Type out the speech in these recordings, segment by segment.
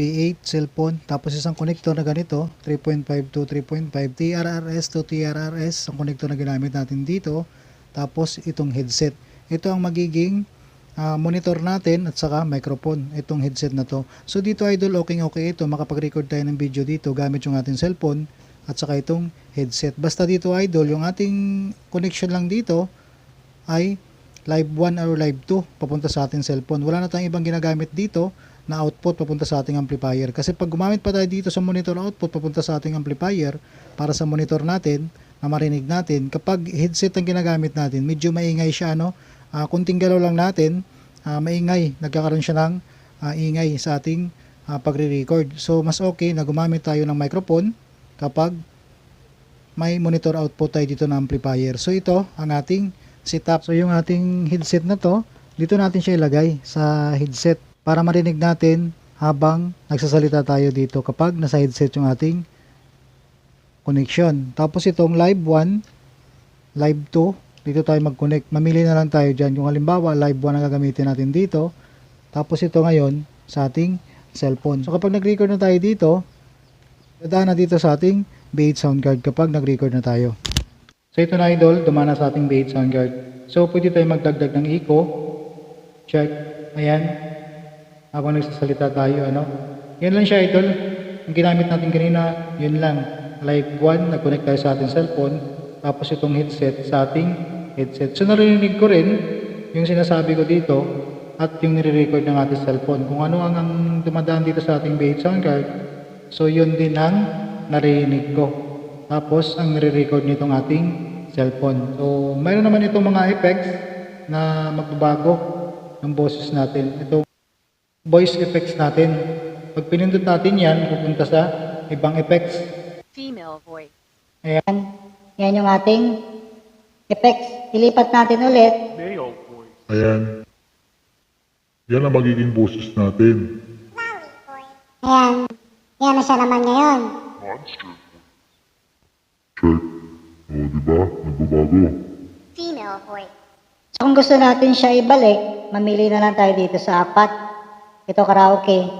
USB 8 cellphone, tapos isang connector na ganito, 3.5 to 3.5, TRRS to TRRS, ang connector na ginamit natin dito, tapos itong headset. Ito ang magiging ah, monitor natin at saka microphone, itong headset na to. So dito idol, okay okay ito, makapag-record tayo ng video dito gamit yung ating cellphone at saka itong headset. Basta dito idol, yung ating connection lang dito ay live 1 or live 2 papunta sa ating cellphone. Wala na tayong ibang ginagamit dito na output papunta sa ating amplifier. Kasi pag gumamit pa tayo dito sa monitor output papunta sa ating amplifier para sa monitor natin na marinig natin, kapag headset ang ginagamit natin, medyo maingay siya, no? Ah, kunting galaw lang natin, ah, maingay, nagkakaroon siya ng ah, ingay sa ating ah, pagre-record. So, mas okay na gumamit tayo ng microphone kapag may monitor output tayo dito na amplifier. So, ito ang ating setup. So, yung ating headset na to, dito natin siya ilagay sa headset para marinig natin habang nagsasalita tayo dito kapag nasa headset yung ating connection. Tapos itong live 1, live 2, dito tayo mag-connect. Mamili na lang tayo dyan. Yung halimbawa, live 1 ang gagamitin natin dito. Tapos ito ngayon sa ating cellphone. So kapag nag-record na tayo dito, dadaan na dito sa ating B8 sound card kapag nag-record na tayo. So ito na idol, dumana sa ating B8 sound card. So pwede tayo magdagdag ng echo. Check. Ayan. Habang nagsasalita tayo, ano. Yan lang siya idol. Ang ginamit natin kanina, yun lang. Like one, nag-connect tayo sa ating cellphone. Tapos itong headset sa ating headset. So narinig ko rin yung sinasabi ko dito at yung nire-record ng ating cellphone. Kung ano ang, ang dumadaan dito sa ating B8 sound card, so yun din ang narinig ko. Tapos ang nire-record nitong ating cellphone. So mayroon naman itong mga effects na magbabago ng boses natin. Ito voice effects natin. Pag pinindot natin yan, pupunta sa ibang effects. Female voice. Ayan. Yan yung ating effects. Ilipat natin ulit. Ayan. Yan ang magiging boses natin. Ayan. Yan na siya naman ngayon. Check. O, di ba? Nagbabago. Female voice. So kung gusto natin siya ibalik, mamili na lang tayo dito sa apat. Ito karaoke.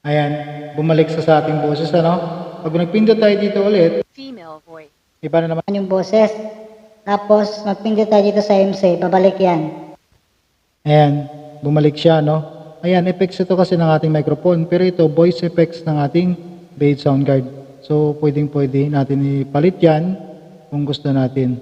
Ayan. Bumalik sa sa ating boses, ano? Pag nagpindot tayo dito ulit, Female voice. iba na naman. Yung boses. Tapos magpindot tayo dito sa MC, babalik yan. Ayan. Bumalik siya, no? Ayan, effects ito kasi ng ating microphone. Pero ito, voice effects ng ating Bade Sound Card. So, pwedeng pwede natin ipalit yan kung gusto natin.